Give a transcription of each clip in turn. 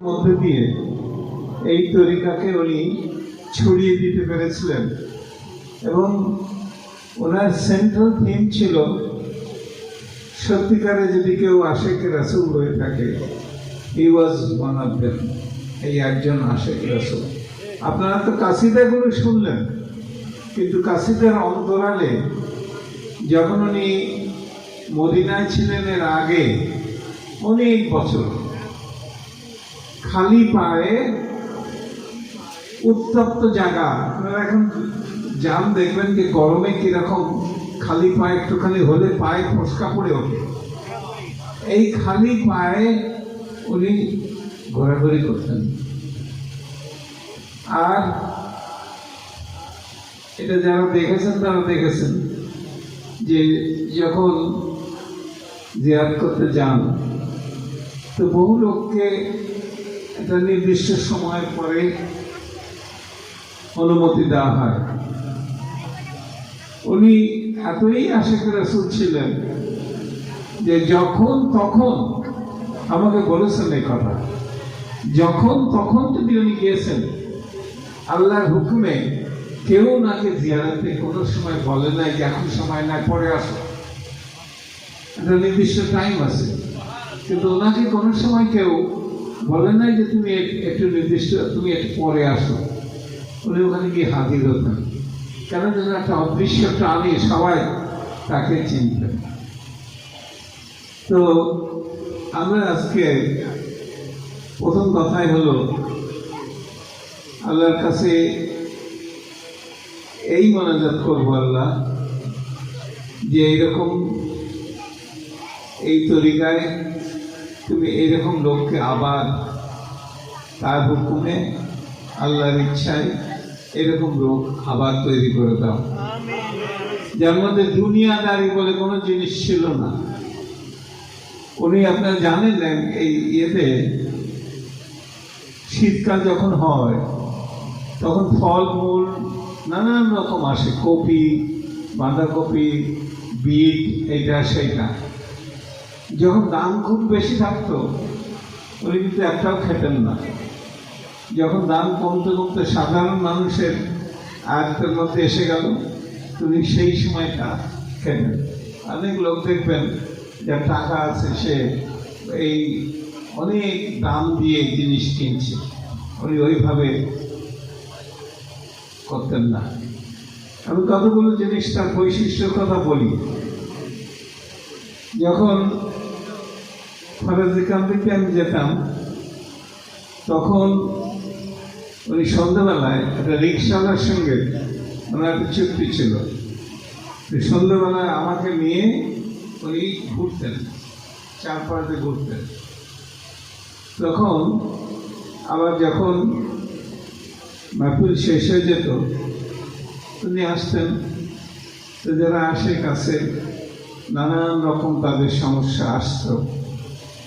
মধ্যে দিয়ে এই তরিকাকে উনি ছড়িয়ে দিতে পেরেছিলেন। এবং ওনার সেন্ট্রাল থিম ছিল, সত্যিকারে যদি কেউ আশেক রাসুল হয়ে থাকে he was one of them এই একজন আশেক রাসুল। আপনারা তো কাসিদাগুলো শুনলেন, কিন্তু কাসিদার অন্তরালে যখন উনি মদিনায় ছিলেন এর আগে, অনেক বছর খালি পায়ে উত্তপ্ত জায়গা। আপনারা এখন যান দেখবেন যে গরমে কীরকম খালি পায়ে, একটুখানি হলে পায়ে ফসকা পড়ে ওঠে। এই খালি পায়ে উনি ঘোরাঘুরি করতেন। আর এটা যারা দেখেছেন, তারা দেখেছেন যে যখন জিয়াদ করতে যান, তো বহু লোককে একটা নির্দিষ্ট সময়ের পরে অনুমতি দেওয়া হয়। উনি এতই আশেখ রসুল ছিলেন যে যখন তখন আমাকে বলেছেন এই কথা। যখন তখন যদি উনি গিয়েছেন, আল্লাহর হুকুমে কেউ নাকি জিয়ারাতে কোনো সময় বলে নাই যে এখন সময় নাই, পরে আসো। একটা নির্দিষ্ট টাইম আছে। কিন্তু ওনাকে কোনো সময় কেউ বলে নাই যে তুমি একটু নির্দিষ্ট, তুমি একটু পরে আসো। উনি ওখানে গিয়ে হাজির হতেন। কেন যেন একটা অদৃশ্য টানে সবাই তাকে চিনতেন। তো আমরা আজকে প্রথম কথাই হলো, আল্লাহর কাছে এই মনাজাত করব আল্লাহ, যে এইরকম এই তরিকায় তুমি এইরকম লোককে আবার তার হুকুমে আল্লাহর ইচ্ছায় এরকম লোক আবার তৈরি করে দাও। যার মধ্যে দুনিয়াদারি বলে কোনো জিনিস ছিল না। উনি আপনারা জানেন এই ইয়েতে শীতকাল যখন হয়, তখন ফলমূল নানান রকম আসে, কপি, বাঁধাকপি, বিট, এইটা, সেইটা। যখন দাম খুব বেশি থাকতো, উনি কিন্তু একটাও খেতেন না। যখন দাম কমতে কমতে সাধারণ মানুষের আয়ত্তের মধ্যে এসে গেল তুমি সেই সময়টা খেতেন অনেক লোক দেখবেন যার টাকা আছে, সে এই অনেক দাম দিয়ে জিনিস কিনছে। উনি ওইভাবে করতেন না। আমি কতগুলো জিনিস তার বৈশিষ্ট্যের কথা বলি। যখন ফরাজিকান থেকে আমি যেতাম, তখন উনি সন্ধ্যাবেলায় একটা রিক্সাওয়ালার সঙ্গে ওনার একটা চুক্তি ছিল। সন্ধ্যাবেলায় আমাকে নিয়ে উনি ঘুরতেন চারপাশে ঘুরতেন। তখন আবার যখন মাহফিল শেষ হয়ে যেত, উনি আসতেন। তো যারা আসে কাছে, নানান রকম তাদের সমস্যা আসতো।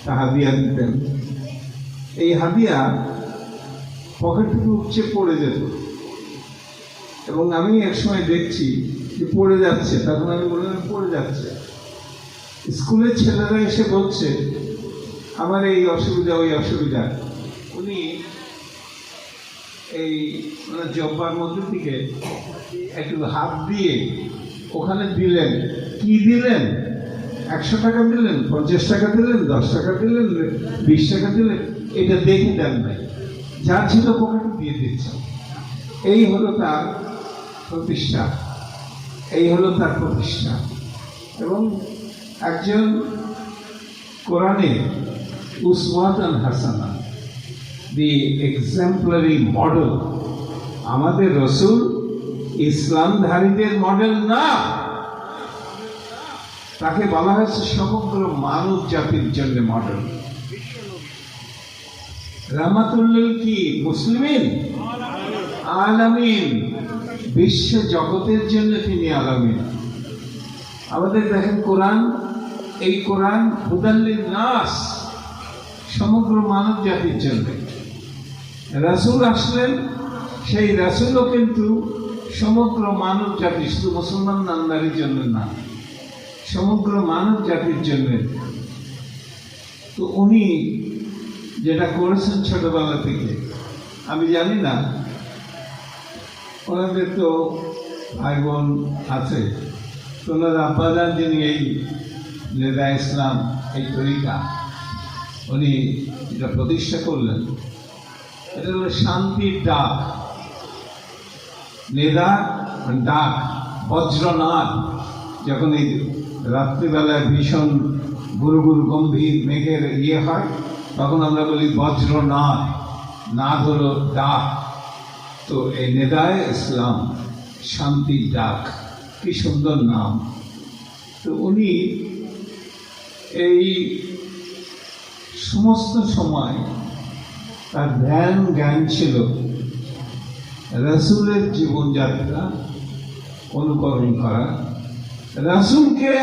তা হাদিয়া দিতেন। এই হাদিয়া পকেট থেকে উপচে পড়ে যেত। এবং আমি একসময় দেখছি যে পড়ে যাচ্ছে। তখন আমি বললাম, পড়ে যাচ্ছে। স্কুলের ছেলেরা এসে বলছে, আমার এই অসুবিধা, ওই অসুবিধা। উনি এই মানে জব্বার মধ্যে থেকে একটু হাত দিয়ে ওখানে দিলেন। কি দিলেন? একশো টাকা দিলেন পঞ্চাশ টাকা দিলেন দশ টাকা দিলেন বিশ টাকা দিলেন এটা দেখে দেন নাই। যা ছিল পকেটে দিয়ে দিচ্ছেন এই হলো তার প্রতিষ্ঠা। এই হলো তার প্রতিষ্ঠা। এবং একজন কোরআনে উসওয়াতান হাসানা দি এক্সাম্পলারি মডেল। আমাদের রসুল ইসলামধারীদের মডেল না। তাকে বলা হয়েছে সমগ্র মানব জাতির জন্য মডেল রামাতুল্লিল কি মুসলিমিন? আলামিন। বিশ্ব জগতের জন্য তিনি আলামিন। আমাদের দেখেন কোরআন, এই কোরআন হুদাল্লিন নাস সমগ্র মানব জাতির জন্য। রাসূল আসলেন, সেই রাসূলও কিন্তু সমগ্র মানব জাতি শুধু মুসলমান নান্দারির জন্য না। সমগ্র মানব জাতির জন্য। তো উনি যেটা করেছেন ছোটবেলা থেকে, আমি জানি না, ওনাদের তো ভাই বোন আছে ওনার আব্বাদার যিনি এই নেদা ইসলাম, এই তরিকা, উনি এটা প্রতিষ্ঠা করলেন। এটা হলো শান্তির ডাক। নেদা ডাক বজ্রনাথ যখন এই রাত্রিবেলায় ভীষণ গুরু গুরু গম্ভীর মেঘের ইয়ে হয়, তখন আমরা বলি বজ্রনাথ নাদ হলো ডাক। তো এই নেদায় ইসলাম শান্তির ডাক, কি সুন্দর নাম। তো উনি এই সমস্ত সময় তার ধ্যান জ্ঞান ছিল, রসুলের জীবনযাত্রা অনুকরণ করা। রসুলকে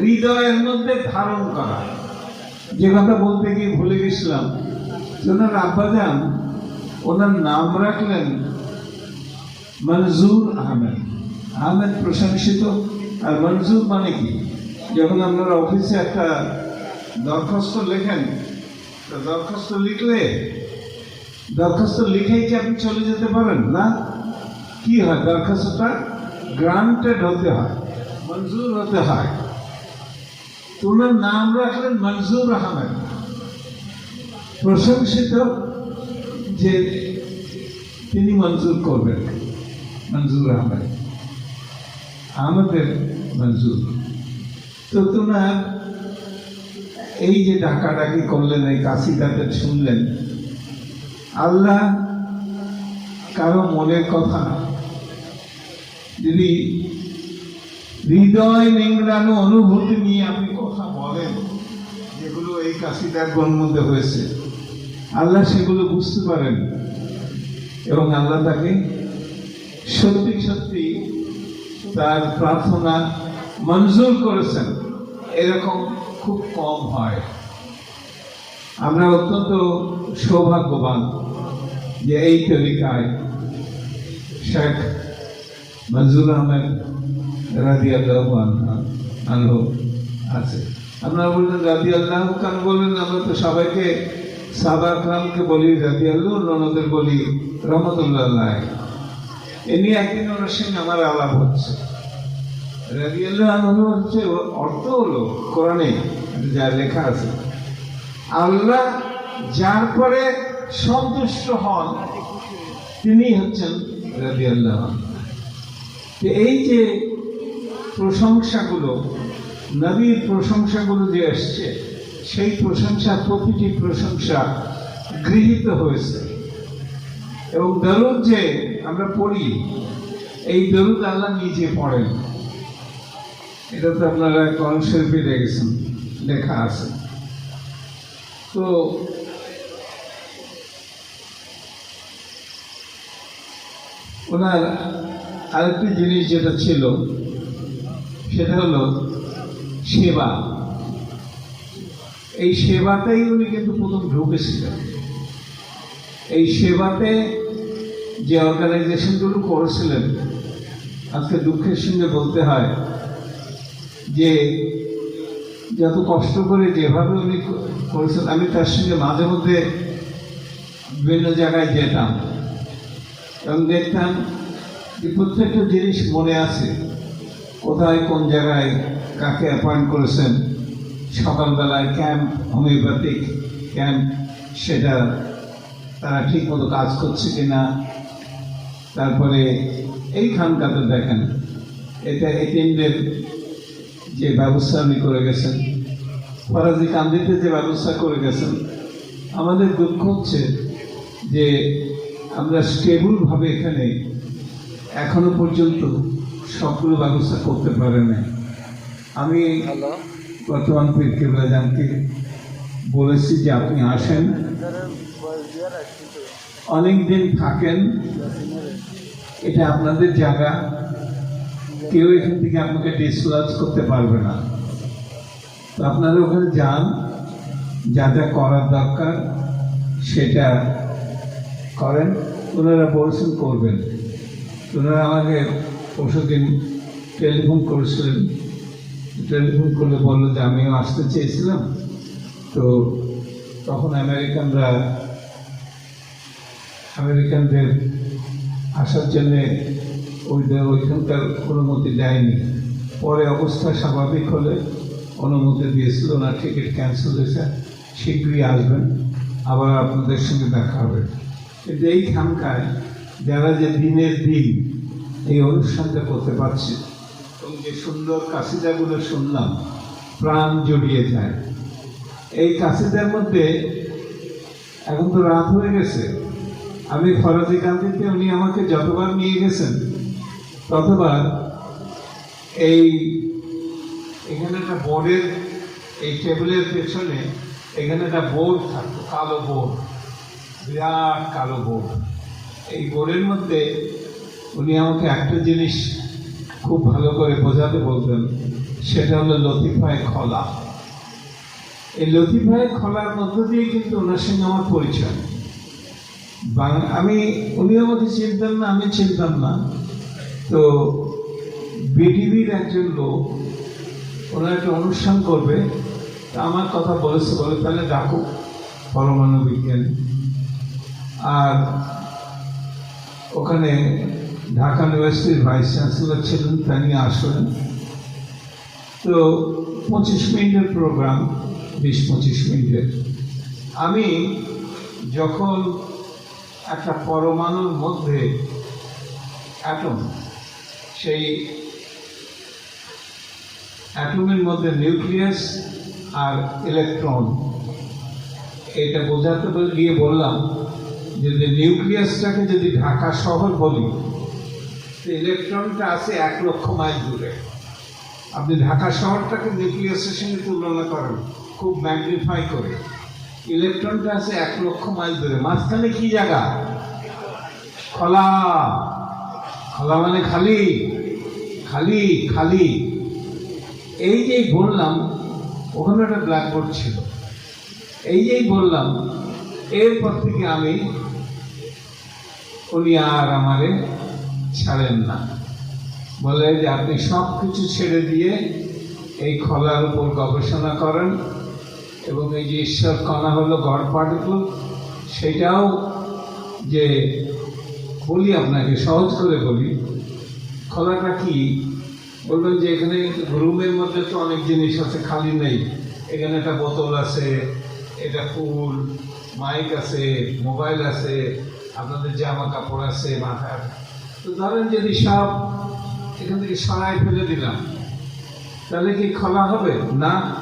হৃদয়ের মধ্যে ধারণ করা। যে কথা বলতে গিয়ে ভুলে গেছিলাম। ওনার আব্বাজান, ওনার নাম রাখলেন মনজুর আহমেদ। আহমেদ প্রশংসিত। আর মনজুর মানে কি? যখন আপনারা অফিসে একটা দরখাস্ত লেখেন দরখাস্ত লিখলে, দরখাস্ত লিখেই কি আপনি চলে যেতে পারেন, না? কি হয়? দরখাস্তটা গ্রান্টেড হতে হয়। মঞ্জুর হতে হয়। তোমার নাম রাখলেন মনজুর আহমেদ। প্রশংসিত যে তিনি মঞ্জুর করবেন, মঞ্জুর আহমেদ। আমাদের মঞ্জুর। তো তোমার এই যে ডাকাডাকি করলেন, এই কাশিদাতে শুনলেন, আল্লাহ কারও মনের কথা যদি হৃদয় নিংড়ানো অনুভূতি নিয়ে আপনি কথা বলেন, যেগুলো এই কাশিদার মধ্যে হয়েছে। আল্লাহ সেগুলো বুঝতে পারেন এবং আল্লাহ তাকে সত্যি সত্যি তার প্রার্থনা মঞ্জুর করেছেন। এরকম খুব কম হয়। আমরা অত্যন্ত সৌভাগ্যবান যে এই তরিকায় শেখ মঞ্জুর আহমেদ রাজি আল্লাহ আনহ আছে। আপনারা বললেন রাজি আল্লাহ কেন বললেন, আমরা তো সবাইকে সাবা খানকে বলি রাজি আল্লাহ ননদের বলি, রহমতুল্লাহ এ নিয়ে একদিন ওনার সঙ্গে আমার আলাপ হচ্ছে। রাজিয়াল্লাহ আনহু হচ্ছে অর্থ হলো কোরআনে যা লেখা আছে। আল্লাহ যার পরে সন্তুষ্ট হন তিনি হচ্ছেন রাজিয়াল্লাহ তো এই যে প্রশংসাগুলো, নবীর প্রশংসাগুলো যে এসছে, সেই প্রশংসা, প্রতিটি প্রশংসা গৃহীত হয়েছে। এবং দরুদ যে আমরা পড়ি, এই দরুদ আল্লাহ নিজে পড়েন। এটা তো আপনারা কোরআন শরীফে দেখেছেন, লেখা আছে। তো ওনার আরেকটি জিনিস যেটা ছিল সেটা হলো সেবা। এই সেবাতেই উনি কিন্তু প্রথম ঢুকেছিলেন এই সেবাতে যে অর্গানাইজেশনগুলো করেছিলেন, আজকে দুঃখের সঙ্গে বলতে হয় যে, যত কষ্ট করে যেভাবে উনি করেছেন, আমি তার সঙ্গে মাঝে মধ্যে বিভিন্ন জায়গায় যেতাম এবং দেখতাম যে প্রত্যেকটা জিনিস মনে আছে। কোথায় কোন জায়গায় কাকে অ্যাপয়েন্ট করেছেন? সকালবেলায় ক্যাম্প হোমিওপ্যাথিক ক্যাম্প সেটা তারা ঠিক মতো কাজ করছে কিনা? তারপরে এই খানকাতে দেখেন, এটা এটিএমদের যে ব্যবস্থা উনি করে গেছেন। ফরাজি কান্দিতে যে ব্যবস্থা করে গেছেন। আমাদের দুঃখ হচ্ছে যে আমরা স্টেবলভাবে এখানে এখনও পর্যন্ত সবগুলো ব্যবস্থা করতে পারে না আমি বর্তমান পীর কেবলাজানকে বলেছি যে আপনি আসেন। অনেক দিন থাকেন। এটা আপনাদের জায়গা। কেউ এখান থেকে আপনাকে ডিসলাজ করতে পারবে না। তো আপনারা ওখানে যান। যা যা করার দরকার সেটা করেন। ওনারা বলছেন করবেন। ওনারা আমাকে পরশুদিন টেলিফোন করেছিলেন। টেলিফোন করলে বলল যে, আমিও আসতে চেয়েছিলাম। তো তখন আমেরিকানরা, আমেরিকানদের আসার জন্যে ওই ওইখানকার অনুমতি দেয়নি। পরে অবস্থা স্বাভাবিক হলে অনুমতি দিয়েছিল না, টিকিট ক্যান্সেল হয়েছে, শীঘ্রই আসবেন, আবার আপনাদের সঙ্গে দেখা হবে। কিন্তু এই খানকায় যারা যে দিনের দিন এই অনুষ্ঠানটা করতে পারছি, এবং যে সুন্দর কাশিদাগুলো শুনলাম, প্রাণ জড়িয়ে যায়। এই কাশিদার মধ্যে এখন তো রাত হয়ে গেছে। আমি ফরাজি গান্ধীতে উনি আমাকে যতবার নিয়ে গেছেন, ততবার এই এখানে একটা বোর্ডের, এই টেবিলের পেছনে এখানে একটা বোর্ড থাকতো, কালো বোর্ড, বিরাট কালো বোর্ড। এই বোর্ডের মধ্যে উনি আমাকে একটা জিনিস খুব ভালো করে বোঝাতে বলতেন, সেটা হলো লতিফায় খলা। এই লতিফায় খলার মধ্য দিয়ে কিন্তু ওনার সঙ্গে আমার পরিচয়। বাং- আমি উনি আমাকে চিনতেন না, আমি চিনতাম না। তো বিটিভির একজন লোক, ওনার একটা অনুষ্ঠান করবে, তা আমার কথা বলেছে, বলে তাহলে ডাকো, পরমাণু বিজ্ঞানী। আর ওখানে ঢাকা ইউনিভার্সিটির ভাইস চ্যান্সেলর ছিলেন, তিনি আসলেন। তো পঁচিশ মিনিটের প্রোগ্রাম, বিশ পঁচিশ মিনিটের আমি যখন একটা পরমাণুর মধ্যে অ্যাটম, সেই অ্যাটমের মধ্যে নিউক্লিয়াস আর ইলেকট্রন, এটা বোঝাতে গিয়ে বললাম যে নিউক্লিয়াসটাকে যদি ঢাকা শহর বলি ইলেকট্রনটা আছে এক লক্ষ মাইল দূরে। আপনি ঢাকা শহরটাকে নিউক্লিয়াসের সঙ্গে তুলনা করেন, খুব ম্যাগনিফাই করে। ইলেকট্রনটা আছে এক লক্ষ মাইল দূরে। মাঝখানে কি জায়গা? খোলা। খোলা মানে খালি। খালি খালি। এই যেই বললাম, ওখানে একটা ব্ল্যাকবোর্ড ছিল। এই যেই বললাম, এরপর থেকে আমি, উনি আর আমারে ছাড়েন না। বলে যে আপনি সব কিছু ছেড়ে দিয়ে এই খলার উপর গবেষণা করেন এবং এই যে ঈশ্বর কণা হলো গড পার্টিকল সেটাও যে বলি আপনাকে, সহজ করে বলি, খোলাটা কি? বলবেন যে এখানে রুমের মধ্যে তো অনেক জিনিস আছে, খালি নেই। এখানে একটা বোতল আছে, এটা ফুল, মাইক আছে, মোবাইল আছে, আপনাদের জামা কাপড় আছে, মাথার তো ধরেন যদি সব এখান থেকে সরাই ফেলে দিলাম, তাহলে কি খোলা হবে? না।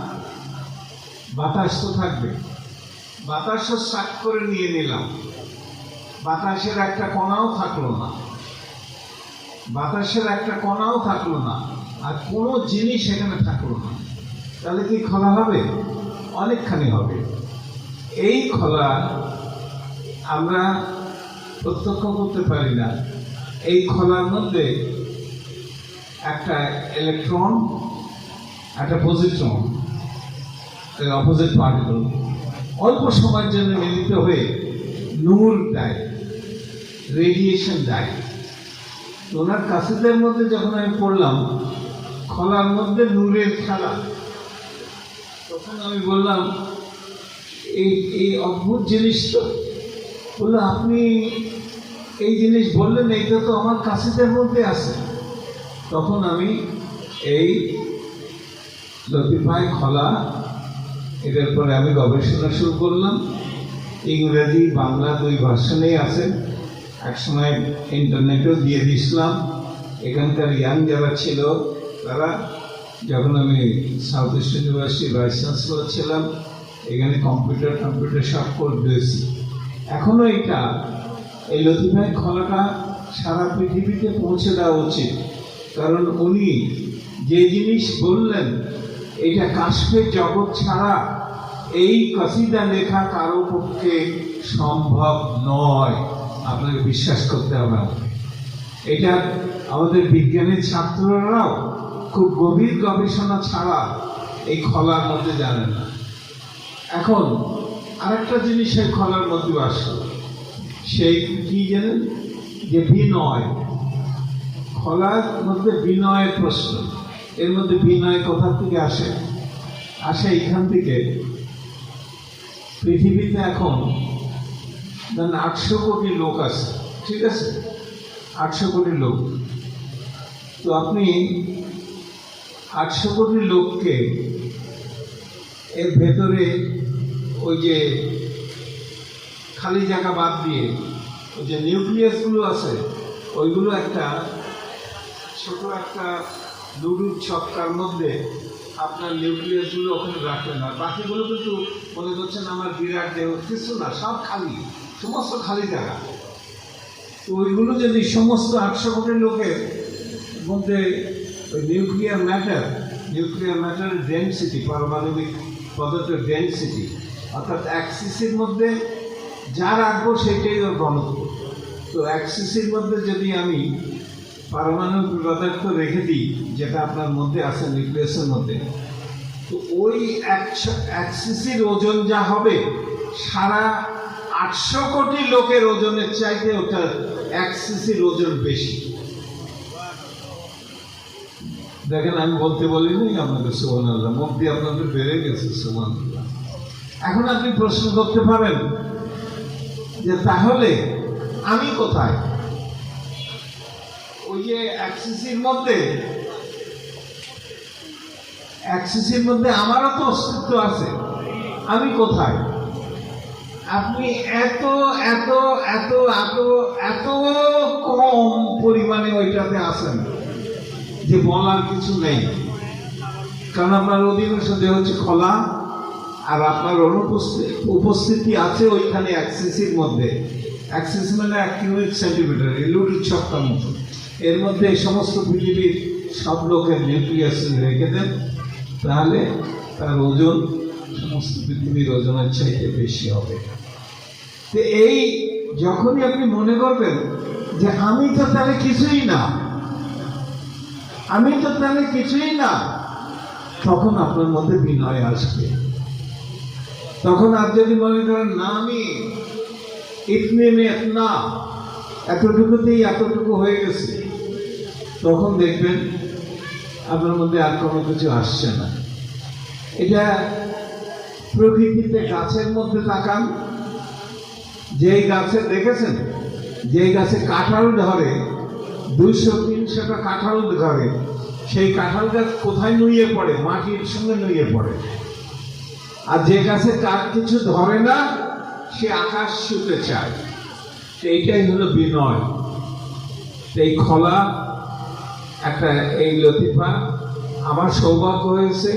বাতাস তো থাকবে। বাতাসও সাক করে নিয়ে নিলাম। বাতাসের একটা কণাও থাকল না। বাতাসের একটা কণাও থাকল না। আর কোনো জিনিস এখানে থাকল না। তাহলে কি খোলা হবে? অনেকখানি হবে। এই খোলা আমরা প্রত্যক্ষ করতে পারি না। এই খোলার মধ্যে একটা ইলেকট্রন একটা পজিট্রন অপোজিট পার্টিকল অল্প সময়ের জন্য মিলিত হয়ে নূর দেয় রেডিয়েশন দেয়। ওনার কাসিদের মধ্যে যখন আমি পড়লাম, খলার মধ্যে নূরের খেলা, তখন আমি বললাম, এই এই অদ্ভুত জিনিস তো। বলল, আপনি এই জিনিস বললেন, এইটা তো আমার কাসিদের মধ্যে আছে। তখন আমি এই লতিফাই খলা, এটার পরে আমি গবেষণা শুরু করলাম। ইংরেজি, বাংলা দুই ভার্সনেই আছে। একসময় ইন্টারনেটেও দিয়ে দিয়েছিলাম। এখানকার ইয়াং যারা ছিল, তারা যখন আমি South East University vice chancellor ছিলাম এখানে কম্পিউটার কম্পিউটার সব করে দিয়েছি। এখনও এটা এই লতিফাই খলাটা সারা পৃথিবীতে পৌঁছে দেওয়া উচিত। কারণ উনি যে জিনিস বললেন, এটা কাশ্মীর জগৎ ছাড়া এই কসিদা লেখা কারও পক্ষে সম্ভব নয়। আপনাকে বিশ্বাস করতে হবে এটা আমাদের বিজ্ঞানের ছাত্ররাও খুব গভীর গবেষণা ছাড়া এই খলার মধ্যে জানে না। এখন আরেকটা জিনিস এই খলার মধ্যে আসলো। সেই কি জানেন যে বিনয়। খলার মধ্যে বিনয়ের প্রশ্ন। এর মধ্যে বিনয় কোথা থেকে আসে? আসে এখান থেকে। পৃথিবীতে এখন আটশো কোটি লোক আছে, ঠিক আছে? আটশো কোটি লোক। তো আপনি আটশো কোটি লোককে এর ভেতরে ওই যে খালি জায়গা বাদ দিয়ে ওই যে নিউক্লিয়াসগুলো আছে, ওইগুলো একটা ছোট একটা লুডুর ছক্কার মধ্যে আপনার নিউক্লিয়াসগুলো ওখানে রাখলেন। আর বাকিগুলো কিন্তু মনে করছেন আমার বিরাট দেহ, কিছু না, সব খালি, সমস্ত খালি জায়গা। তো ওইগুলো যদি সমস্ত আটশো কোটি লোকের মধ্যে ওই নিউক্লিয়ার ম্যাটার নিউক্লিয়ার ম্যাটারের ডেন্সিটি পারমাণবিক পদার্থের ডেন্সিটি অর্থাৎ এক সিসির মধ্যে যা রাখব সেটাই ওর ঘনত্ব তো এক সিসির মধ্যে যদি আমি পারমাণবিক পদার্থ রেখে দিই, যেটা আপনার মধ্যে আছে নিউক্লিয়াসের মধ্যে, তো ওই একশো এক সিসির ওজন যা হবে, সারা আটশো কোটি লোকের ওজনের চাইতে ওটা এক সিসির ওজন বেশি। দেখেন, আমি বলতে বলিনি আপনাদের সুমান আল্লাহ দিয়ে আপনাদের বেড়ে গেছে সুমান এখন আপনি প্রশ্ন করতে পারেন যে তাহলে আমি কোথায়? ওই যে অ্যাক্সিসির মধ্যে। অ্যাক্সিসির মধ্যে আমারও তো অস্তিত্ব আছে। আমি কোথায়? আপনি এত এত এত এত এত কম পরিমাণে ওইটাতে আসেন যে বলার কিছু নেই। কারণ আপনার অধিকাংশ দেহ হচ্ছে খোলা। আর আপনার অনুপস্থিতি, উপস্থিতি আছে ওইখানে অ্যাক্সিসির মধ্যে। অ্যাক্সিস মানে এক কিউবিক সেন্টিমিটার লুটির ছক্কার মতো। এর মধ্যে এই সমস্ত পৃথিবীর সব লোকের নিউক্লিয়াস রেখে দেন। তাহলে তার ওজন, সমস্ত পৃথিবীর ওজনের চাইতে বেশি হবে। তো এই যখনই আপনি মনে করবেন যে আমি তো তাহলে কিছুই না, আমি তো তাহলে কিছুই না, তখন আপনার মধ্যে বিনয় আসবে। তখন আর যদি মনে করেন, না, আমি ইতনে না, এতটুকুতেই এতটুকু হয়ে গেছে। তখন দেখবেন আপনার মধ্যে আর কোনো কিছু আসছে না। এটা প্রকৃতিতে গাছের মধ্যে তাকান যেই গাছে দেখেছেন, যেই গাছে কাঁঠাল ধরে, দুইশো, তিনশোটা কাঁঠাল ধরে, সেই কাঁঠাল গাছ কোথায় নুয়ে পড়ে? মাটির সঙ্গে নুয়ে পড়ে। আর যে কাছে তার কিছু ধরে না, সে আকাশ ছুতে চায়। এইটাই হলো বিনয়। এই খোলা একটা এই লতিফা, আমার সৌভাগ্য হয়েছে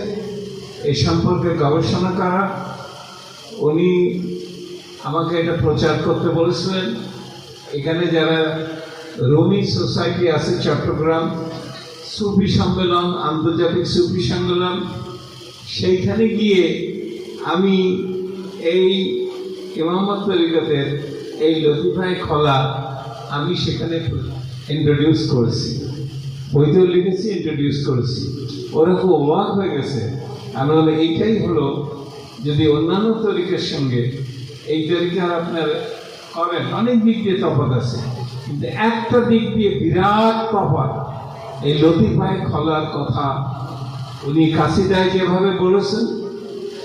এই সম্পর্কে গবেষণা করা। উনি আমাকে এটা প্রচার করতে বলেছিলেন। এখানে যারা রোমি সোসাইটি আছে চট্টগ্রাম, সুফি সম্মেলন, আন্তর্জাতিক সুফি সম্মেলন, সেইখানে গিয়ে আমি এই ইমামত তরিকতের এই লতিফায় খোলা আমি সেখানে ইন্ট্রোডিউস করেছি। বইতেও লিখেছি ইন্ট্রোডিউস করেছি। ওরা খুব অবাক হয়ে গেছে। আমি বলে এইটাই হলো যদি অন্যান্য তরিকের সঙ্গে এই তরিকার আপনার করেন, অনেক দিক দিয়ে তফাৎ আছে। কিন্তু একটা দিক দিয়ে বিরাট তফাৎ, এই লতিফায় খোলার কথা উনি কাশিদায় যেভাবে বলেছেন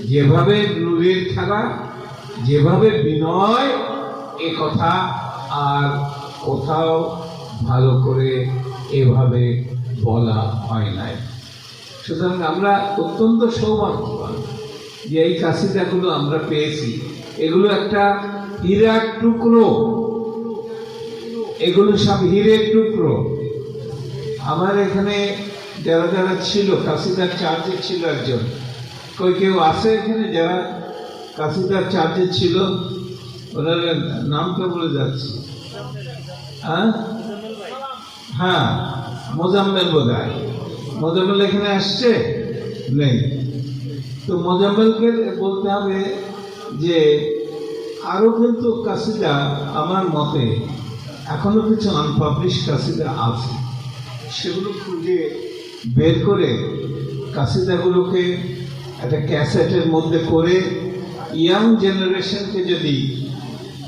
যেভাবে নূরের খেলা যেভাবে বিনয়, এ কথা আর কোথাও ভালো করে এভাবে বলা হয় নাই। সুতরাং আমরা অত্যন্ত সৌভাগ্যবান যে এই কাশিদাগুলো আমরা পেয়েছি। এগুলো একটা হীরার টুকরো। এগুলো সব হীরের টুকরো। আমার এখানে যারা যারা ছিল, কাশিদার চার্জে ছিল একজন। কই কেউ আছে এখানে? যারা কাশিদার চার্জে ছিল ওনার নামটা বলে যাচ্ছে। হ্যাঁ? হ্যাঁ মোজাম্মেল বোধ হয় মোজাম্মেল এখানে আসছে? নেই। তো মোজাম্মেলকে বলতে হবে যে আরও কিন্তু কাশিদা আমার মতে এখনও কিছু আনপাবলিশ কাশিদা আছে। সেগুলো খুঁজে বের করে কাসিদাগুলোকে একটা ক্যাসেটের মধ্যে করে ইয়াং জেনারেশনকে যদি,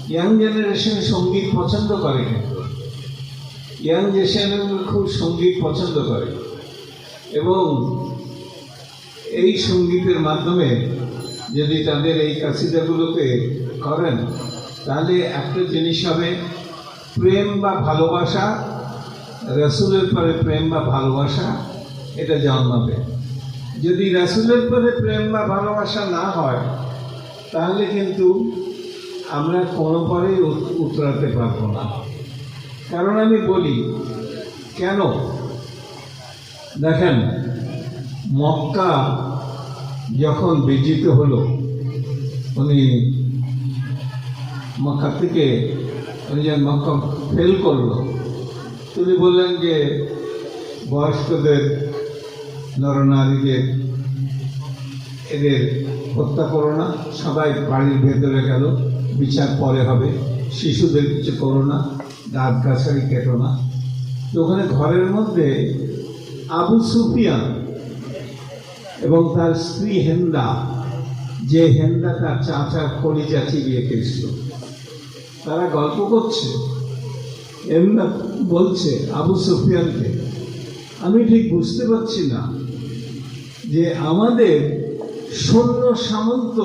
ইয়াং জেনারেশন সংগীত পছন্দ করে ইয়াং জেনারেশন খুব সংগীত পছন্দ করে। এবং এই সঙ্গীতের মাধ্যমে যদি তাদের এই কাসিদাগুলোকে করেন, তাহলে একটা জিনিস হবে, প্রেম বা ভালোবাসা, রসুলের পরে প্রেম বা ভালোবাসা, এটা জন্মাবে। যদি রসুলের পরে প্রেম বা ভালোবাসা না হয়, তাহলে কিন্তু আমরা কোনো পরেই উত- উতরাতে পারব না। কারণ আমি বলি, কেন? দেখেন, মক্কা যখন বিজিত হলো, উনি মক্কা থেকে, উনি যখন মক্কা ফেল করল তিনি বললেন যে বয়স্কদের নরনারীদের এদের হত্যা করো না, সবাই বাড়ির ভেতরে গেল, বিচার পরে হবে, শিশুদের কিছু করো না, দাঁত গাছারি কেটো না। ওখানে ঘরের মধ্যে আবু সুফিয়ান এবং তার স্ত্রী হেন্দা, যে হেন্দা তার চাচার কলিজা চিবিয়ে খেয়েছিল। তারা গল্প করছে। হেন্দা বলছে আবু সুফিয়ানকে, আমি ঠিক বুঝতে পারছি না যে আমাদের সৈন্য সামন্ত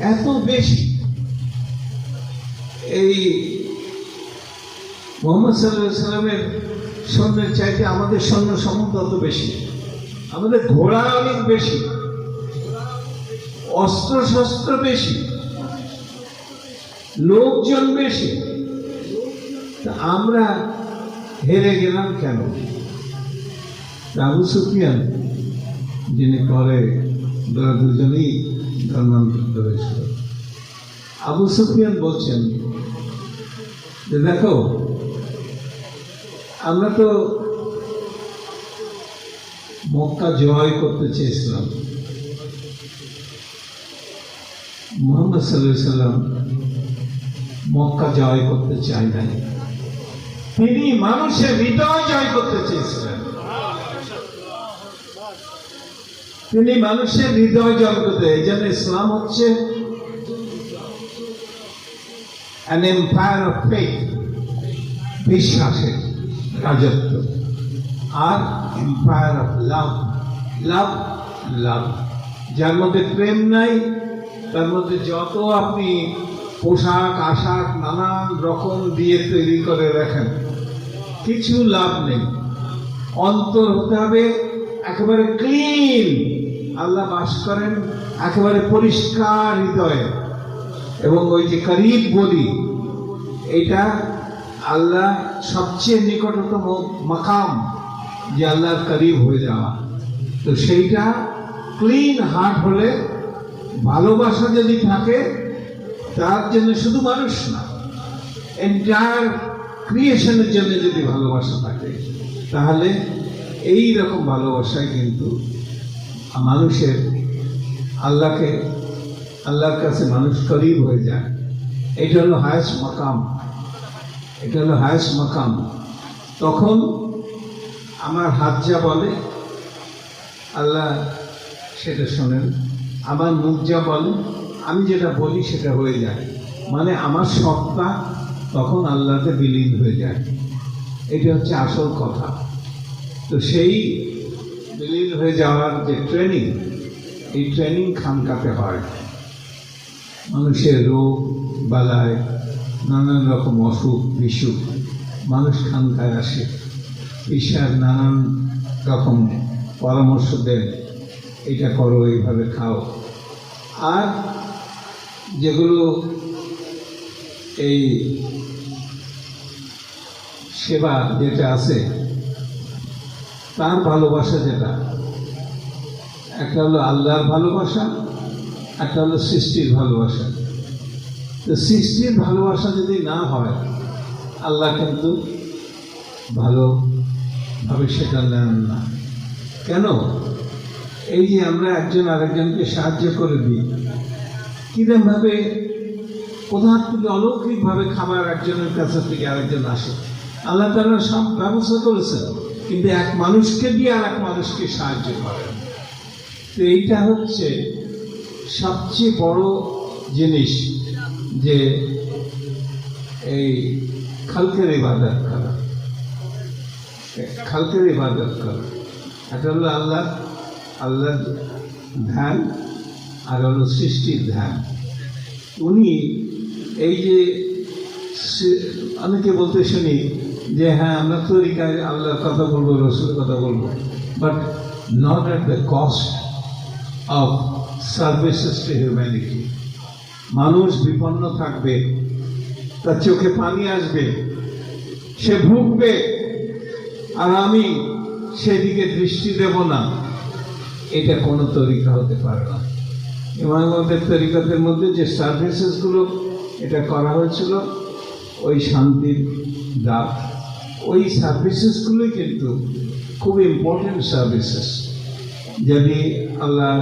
এত বেশি। এই মোহাম্মদ সাল্লাহ সাল্লামের সৈন্যের চাইতে আমাদের সৈন্য সামন্ত অত বেশি। আমাদের ঘোড়া অনেক বেশি। অস্ত্র শস্ত্র বেশি। লোকজন বেশি। তা আমরা হেরে গেলাম কেন? আবু সুফিয়ান যিনি পরে ওরা দুজনেই ধর্মান্তরিত হয়েছিল আবু সুফিয়ান বলছেন যে, দেখো, আমরা তো মক্কা জয় করতে চেয়েছিলাম। মোহাম্মদ সাল্লাহ সাল্লাম মক্কা জয় করতে চাই নাই। তিনি মানুষের হৃদয় জয় করতে চেয়েছিলেন। তিনি মানুষের হৃদয় করতে এই জন্য ইসলাম হচ্ছে an empire of faith, বিশ্বাসের রাজত্ব। আর এম্পায়ার অফ লাভ লাভ লাভ যার মধ্যে প্রেম নাই, তার মধ্যে যত আপনি পোশাক, আশাক, নানান রকম দিয়ে তৈরি করে রাখেন, কিছু লাভ নেই। অন্তর হতে হবে একেবারে ক্লিন আল্লাহ বাস করেন একেবারে পরিষ্কার হৃদয়ে। এবং ওই যে করিব বলি এটা আল্লাহ সবচেয়ে নিকটতম মাকাম যে আল্লাহর করিব হয়ে যাওয়া। তো সেইটা ক্লিন হার্ট হলে ভালোবাসা যদি থাকে, তার জন্য শুধু মানুষ না এন্টায়ার ক্রিয়েশনের জন্য যদি ভালোবাসা থাকে, তাহলে এই রকম ভালোবাসায় কিন্তু মানুষের আল্লাহকে, আল্লাহর কাছে মানুষ করিব হয়ে যায়। এটা হলো হায়েস্ট মাকাম। এটা হলো হায়েস্ট মাকাম। তখন আমার হাত যা বলে, আল্লাহ সেটা শোনেন। আমার মুখ যা বলে, আমি যেটা বলি সেটা হয়ে যায়। মানে আমার সত্তা তখন আল্লাহতে বিলীন হয়ে যায়। এটা হচ্ছে আসল কথা। তো সেই বিলীন হয়ে যাওয়ার যে ট্রেনিং এই ট্রেনিং খানকাতে হয়। মানুষের রোগ বালায় নানান রকম অসুখ, বিসুখ মানুষ খানকায় আসে। ঈশ্বর নানান রকম পরামর্শ দেন এটা করো, এইভাবে খাও। আর যেগুলো এই সেবা যেটা আছে তার ভালোবাসা যেটা, একটা হলো আল্লাহর ভালোবাসা, একটা হলো সৃষ্টির ভালোবাসা। তো সৃষ্টির ভালোবাসা যদি না হয়, আল্লাহ কিন্তু ভালোভাবে সেটা নেন না। কেন? এই যে আমরা একজন আরেকজনকে সাহায্য করে দিই, কিরমভাবে, কোথার থেকে অলৌকিকভাবে খাবার একজনের কাছে থেকে আরেকজন আসে? আল্লাহ তালা সব ব্যবস্থা করেছেন। কিন্তু এক মানুষকে দিয়ে আর এক মানুষকে সাহায্য করেন তো এইটা হচ্ছে সবচেয়ে বড় জিনিস যে এই খালকের ইবাদত করা। খালকের ইবাদত করা। এটা হলো আল্লাহ আল্লাহ ধ্যান আর হলো সৃষ্টির ধ্যান। উনি এই যে অনেকে বলতে শুনি যে হ্যাঁ আমরা তরিকায় আল্লাহর কথা বলব, রসুলের কথা বলব but not at the cost of services to humanity মানুষ বিপন্ন থাকবে, তার চোখে পানি আসবে, সে ভুগবে, আর আমি সেদিকে দৃষ্টি দেব না। এটা কোনো তরিকা হতে পারে না। ইমামদের তরিকাতের মধ্যে যে সার্ভিসেসগুলো এটা করা হয়েছিল, ওই শান্তির ডাক। ওই সার্ভিসেসগুলোই কিন্তু খুব ইম্পর্টেন্ট সার্ভিসেস যদি আল্লাহ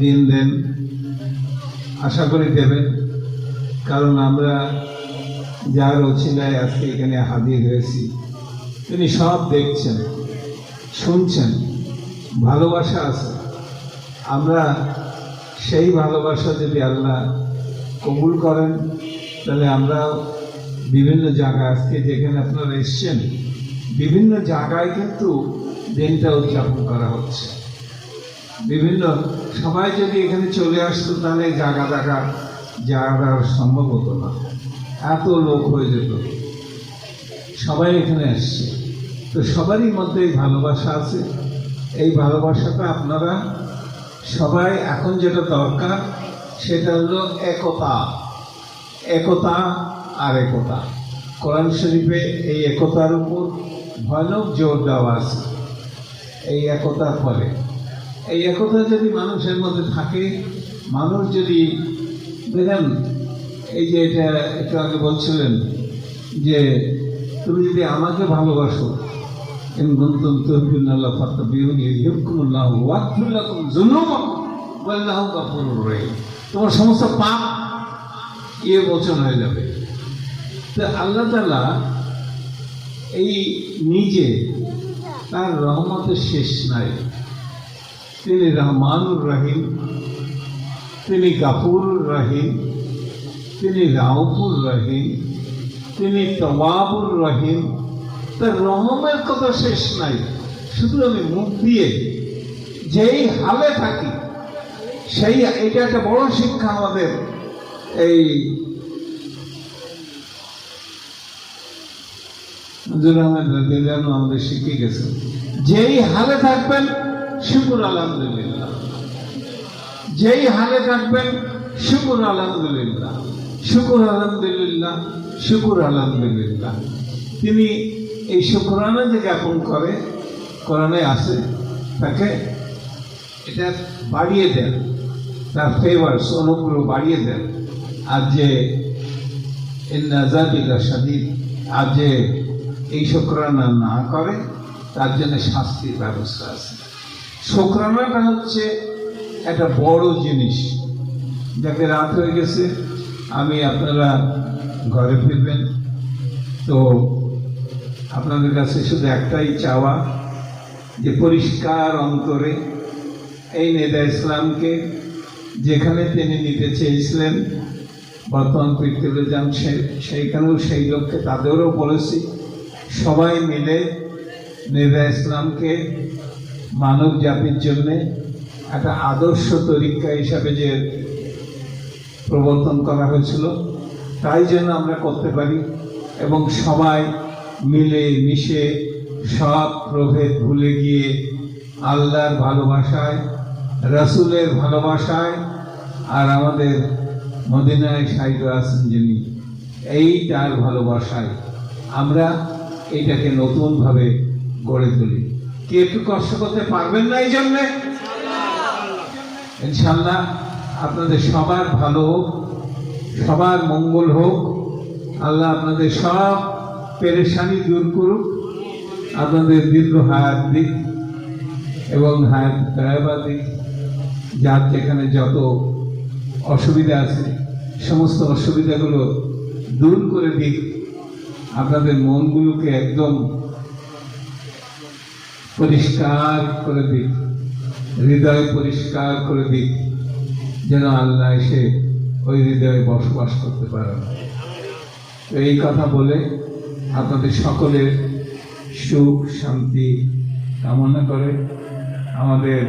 দিন দেন, আশা করি দেবেন। কারণ আমরা যার অছিলায় আজকে এখানে হাজির হয়েছি, তিনি সব দেখছেন, শুনছেন, ভালোবাসা আছে। আমরা সেই ভালোবাসা যদি আল্লাহ কবুল করেন, তাহলে আমরা বিভিন্ন জায়গা আজকে যেখানে আপনারা এসছেন, বিভিন্ন জায়গায় কিন্তু দিনটা উদযাপন করা হচ্ছে। বিভিন্ন সবাই যদি এখানে চলে আসতো, তাহলে জায়গা দেখা, জায়গা সম্ভব হতো না। এত লোক হয়ে যেত। সবাই এখানে আসছে তো সবারই মধ্যে এই ভালোবাসা আছে। এই ভালোবাসাটা আপনারা সবাই এখন যেটা দরকার, সেটা হলো একতা। একতা আর একতা। কোরআন শরীফে এই একতার উপর ভয়ানক জোর দেওয়া আছে। এই একতার ফলে। এই একতা যদি মানুষের মধ্যে থাকে, মানুষ যদি দেখেন, এই যে এটা একটু আগে বলছিলেন যে, তুমি যদি আমাকে ভালোবাসো তোমার সমস্ত পাপ ইয়ে মোচন হয়ে যাবে। তো আল্লাহ তাআলা এই নিজে তার রহমতের শেষ নাই। তিনি রহমানুর রহিম, তিনি গাফুরুর রহিম, তিনি রাউফুর রহিম, তিনি তবাবুর রহিম। তার রহমের কথা শেষ নাই। শুধু আমি মুখ দিয়ে যেই হালে থাকি, সেই এটা একটা বড় শিক্ষা আমাদের এই আমাদের শিখিয়ে গেছেন যেই হালে থাকবেন, শুকুর আলহামদুলিল্লাহ। যেই হালে থাকবেন, শুকুর আলহামদুলিল্লাহ। শুকুর আলহামদুলিল্লাহ শুকুর আলহামদুলিল্লাহ। তিনি এই শুক্রানা যে জ্ঞাপন করে, কোরআনে আসে তাকে এটা বাড়িয়ে দেন, তার ফেভার্স অনুগ্রহ বাড়িয়ে দেন। আর যে নাজাবিকা সাদিদ আর যে এই শুক্রানা না করে, তার জন্য শাস্তির ব্যবস্থা আছে। শুক্রানাটা হচ্ছে একটা বড় জিনিস। যাকে রাত হয়ে গেছে, আমি আপনারা ঘরে ফিরবেন। তো আপনাদের কাছে শুধু একটাই চাওয়া, যে পরিষ্কার অন্তরে এই নেদা ইসলামকে, যেখানে তিনি নিতে চেয়েছিলেন, বর্তমান পৃথিবীতে যান সেইখানেও সেই লক্ষ্যে তাদেরও বলেছি। সবাই মিলে নেদা ইসলামকে মানব জাতির জন্যে একটা আদর্শ তরিকা হিসাবে যে প্রবর্তন করা হয়েছিল, তাই যেন আমরা করতে পারি এবং সবাই মিলে মিশে সব প্রভেদ ভুলে গিয়ে আল্লাহর ভালোবাসায়, রাসূলের ভালোবাসায় আর আমাদের মদিনায় সাহিত্য আছেন যিনি, এই তার ভালোবাসায়। আমরা এইটাকে নতুনভাবে গড়ে তুলি। কে একটু কষ্ট করতে পারবেন না এই জন্যে? ইনশাল্লাহ আপনাদের সবার ভালো হোক, সবার মঙ্গল হোক। আল্লাহ আপনাদের সব পেরেশানি দূর করুক। আপনাদের দীর্ঘ হায়াত দিক এবং হায়াত দয়াবা দিক। যার যেখানে যত অসুবিধা আছে, সমস্ত অসুবিধাগুলো দূর করে দিক। আপনাদের মনগুলোকে একদম পরিষ্কার করে দিক, হৃদয় পরিষ্কার করে দিক, যেন আল্লাহ এসে ওই হৃদয়ে বসবাস করতে পারেন। এই কথা বলে আপনাদের সকলের সুখ, শান্তি কামনা করে আমাদের